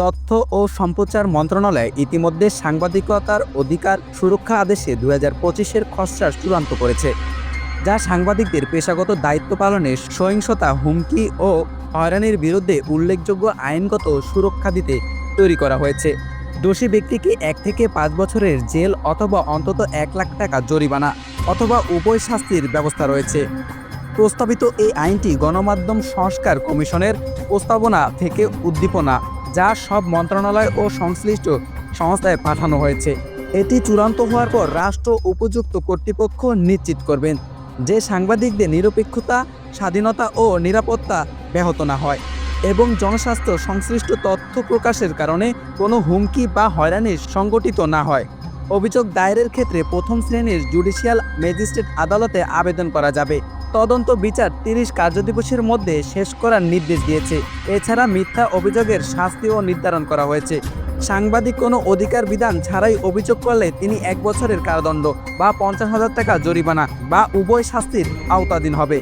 তথ্য ও সম্প্রচার মন্ত্রণালয় ইতিমধ্যে সাংবাদিকতার অধিকার সুরক্ষা আদেশে দু হাজার পঁচিশের খসড়া চূড়ান্ত করেছে, যা সাংবাদিকদের পেশাগত দায়িত্ব পালনে সহিংসতা, হুমকি ও হয়রানির বিরুদ্ধে উল্লেখযোগ্য আইনগত সুরক্ষা দিতে তৈরি করা হয়েছে। দোষী ব্যক্তিকে এক থেকে পাঁচ বছরের জেল অথবা অন্তত এক লাখ টাকা জরিমানা অথবা উভয় শাস্তির ব্যবস্থা রয়েছে। প্রস্তাবিত এই আইনটি গণমাধ্যম সংস্কার কমিশনের প্রস্তাবনা থেকে উদ্দীপনা যা সব মন্ত্রণালয় ও সংশ্লিষ্ট সংস্থায় পাঠানো হয়েছে। এটি চূড়ান্ত হওয়ার পর রাষ্ট্র উপযুক্ত কর্তৃপক্ষ নিশ্চিত করবেন যে সাংবাদিকদের নিরপেক্ষতা, স্বাধীনতা ও নিরাপত্তা ব্যাহত না হয় এবং জনস্বাস্থ্য সংশ্লিষ্ট তথ্য প্রকাশের কারণে কোনো হুমকি বা হয়রানি সংগঠিত না হয়। অভিযোগ দায়েরের ক্ষেত্রে প্রথম শ্রেণির জুডিশিয়াল ম্যাজিস্ট্রেট আদালতে আবেদন করা যাবে। তদন্ত বিচার তিরিশ কার্যদিবসের মধ্যে শেষ করার নির্দেশ দিয়েছে। এছাড়া মিথ্যা অভিযোগের শাস্তিও নির্ধারণ করা হয়েছে। সাংবাদিক কোনো অধিকার বিধান ছাড়াই অভিযোগ করলে তিনি এক বছরের কারাদণ্ড বা পঞ্চাশ হাজার টাকা জরিমানা বা উভয় শাস্তির আওতাধীন হবে।